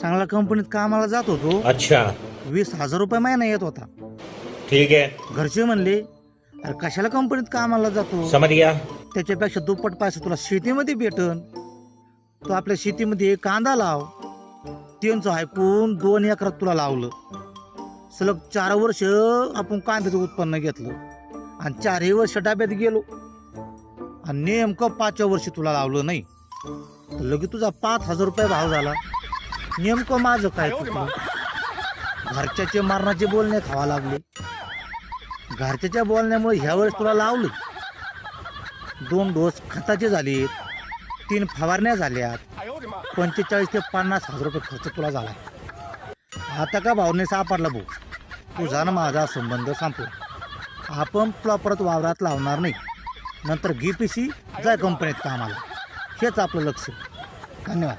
चांगल्या कंपनीत कामाला जात होतो. अच्छा. वीस हजार रुपये महिना येत होता. ठीक है घरचे म्हणले अरे कशाला कंपनीत कामाला जातो? समझ गया त्याच्यापेक्षा दुप्पट पैसा तुला शेतीमध्ये भेटन. तू आपल्या शेतीमध्ये कांदा लाव. त्यांचं ऐकून दोन एकरात तुला लावलं. सलग चार वर्ष आपण कांद्याचं उत्पन्न घेतलं. आणि चारही वर्ष डाब्यात गेलो. आणि नेमकं पाचव्या वर्षी तुला लावलं नाही. तर लगेच तुझा पाच हजार रुपये भाव झाला. नेमकं माझं काय चुकलं? घरच्याचे मारणाचे बोलणे खावा लागले. घरच्याच्या बोलण्यामुळे ह्या वेळेस तुला लावलं. दोन डोस खताचे झाले तीन फवारण्या झाल्यात. पंचेचाळीस ते पन्नास हजार रुपये खर्च तुला झाला. आता का भावने सापडला भाऊ? तुझा ना माझा संबंध संपला. आपण तुला परत वावरात लावणार नाही. नंतर पिशी जाय कंपनीत कामाला. हेच आपलं लक्ष. धन्यवाद.